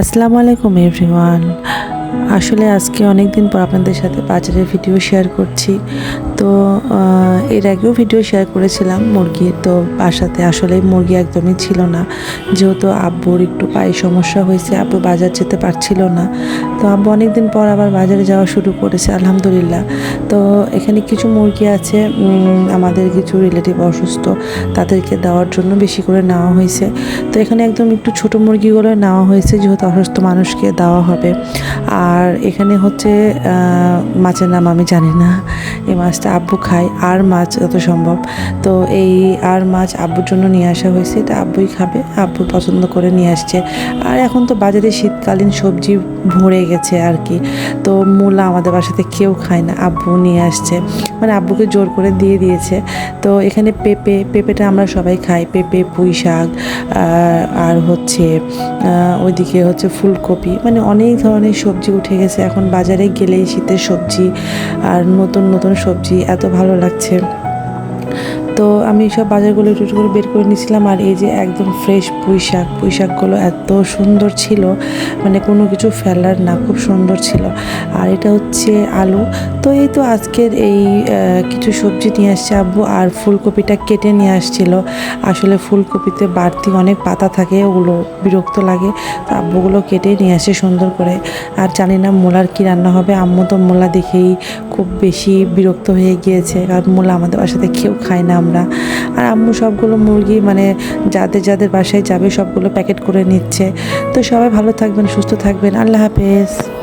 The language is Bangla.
আসসালামু আলাইকুম এভরিওয়ান আসলে আজকে অনেক দিন পর আপনাদের সাথে বাজারের ভিডিও শেয়ার করছি। তো এর আগেও ভিডিও শেয়ার করেছিলাম মুরগি। তো, বাসাতে আসলে মুরগি একদমই ছিল না। যেহেতু আব্বুর একটু পায়ে সমস্যা হয়েছে, আব্বু বাজার যেতে পারছিল না। তো আব্বু অনেক দিন পর আবার বাজারে যাওয়া শুরু করেছে, আলহামদুলিল্লাহ। তো এখানে কিছু মুরগি আছে আমাদের কিছু রিলেটিভ অসুস্থ, তাদেরকে দেওয়ার জন্য বেশি করে নেওয়া হয়েছে। তো এখানে একদম একটু ছোট মুরগিগুলো নেওয়া হয়েছে, যেহেতু অসুস্থ মানুষকে দেওয়া হবে। আর এখানে হচ্ছে মাছের নাম আমি জানি না, এই মাছটা আব্বু খায়, আর মাছ যত সম্ভব। তো এই আর মাছ আব্বুর জন্য নিয়ে আসা হয়েছে, এটা আব্বুই খাবে, আব্বু পছন্দ করে নিয়ে আসছে। আর এখন তো বাজারে শীতকালীন সবজি ভরে গেছে আর কি। তো মূলা আমাদের বাসাতে কেউ খায় না, আব্বু নিয়ে আসছে। মানে আব্বুকে জোর করে দিয়ে দিয়েছে। তো এখানে পেঁপে, পেঁপেটা আমরা সবাই খাই। পেঁপে, পুঁই শাক আর হচ্ছে ওইদিকে হচ্ছে ফুলকপি। মানে অনেক ধরনের সবজি উঠে গেছে। এখন বাজারে গেলেই শীতের সবজি আর নতুন নতুন সবজি এত ভালো লাগছে। তো আমি সব বাজারগুলো একটু করে বের করে নিয়েছিলাম আর এই যে একদম ফ্রেশ পুঁই শাক পুঁই শাকগুলো এত সুন্দর ছিল মানে কোনো কিছু ফেলার না, খুব সুন্দর ছিল। আর এটা হচ্ছে আলু। তো এই তো আজকের এই কিছু সবজি নিয়ে আসছে আব্বু আর ফুলকপিটা কেটে নিয়ে আসছিল। আসলে ফুলকপিতে বাড়তি অনেক পাতা থাকে, ওগুলো বিরক্ত লাগে। তো আব্বুগুলো কেটে নিয়ে আসে সুন্দর করে। আর জানি না মোলার কী রান্না হবে। আম্মু তো মোলা দেখেই খুব বেশি বিরক্ত হয়ে গিয়েছে। কারণ মোলা আমাদের বাসাতে কেউ খায় না আমরা। আর আম্মু সবগুলো মুরগি মানে যাদের যাদের বাসায় যাবে সবগুলো প্যাকেট করে নিচ্ছে। তো সবাই ভালো থাকবেন, সুস্থ থাকবেন। আল্লাহ হাফেজ।